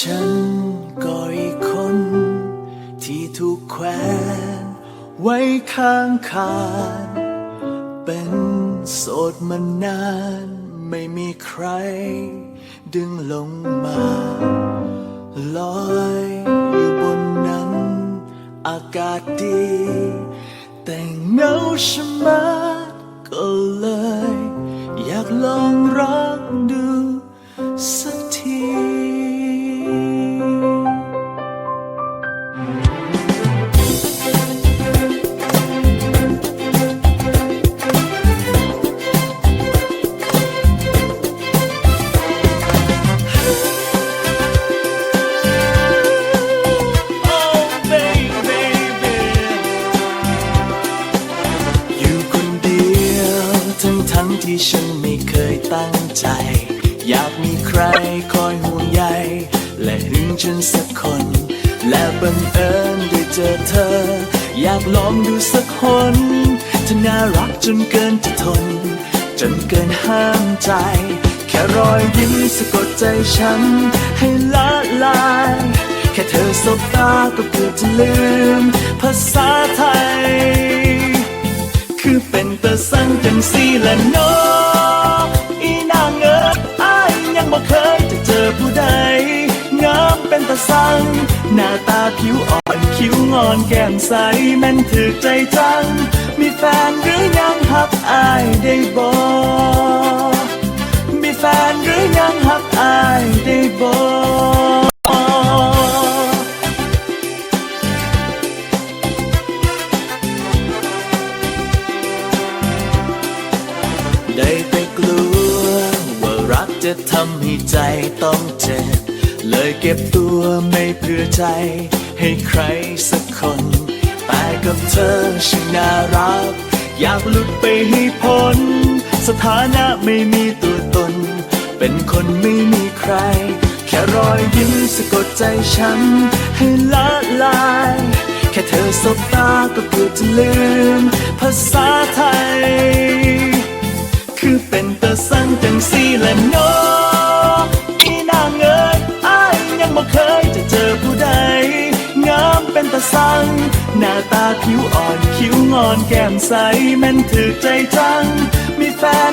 ฉันก็อีกคน ที่ถูกแขวนไว้ข้างคานเป็นโสดมานานไม่มีใคร ดึงลงมา ลอยอยู่บนนั้น อากาศดี ที่ฉันไม่เคยตั้งใจ อยากมีใครคอยห่วงใย และหึงฉันสักคน และบังเอิญได้เจอเธอ อยากลองดูสักคนเธอน่ารักจนเกินจะทน จนเกินห้ามใจ แค่รอยยิ้มสะกดใจฉัน ให้ละลายแค่เธอสบตาก็เกือบจะลืม ภาษาไทย คือเป็นตะสั่งจังสีละเน้องอีนางเอ๋ยอ้ายยังบ่เคยจะเจอผู้ใดงามเป็นตะสั่งหน้าตาผิวอ่อนคิ้วงอนแก้มใสแม่นถือใจจัง มีแฟนหรือยังหักอายได้บ่มีแฟนหรือยังหักอายได้บ่ จะทำให้ใจต้องเจ็บ เลยเก็บตัวไม่เพื่อใจ ให้ใครสักคน แต่กับเธอช่างน่ารัก อยากหลุดไปให้พ้น สถานะไม่มีตัวตน เป็นคนไม่มีใคร แค่รอยยิ้มสะกดใจฉัน ให้ละลาย แค่เธอสบตาก็เกือบจะลืม ภาษาไทย ง หน้าตาผิวอ่อนคิ้วงอนแก้มใสแม่นถือใจจัง มีแฟน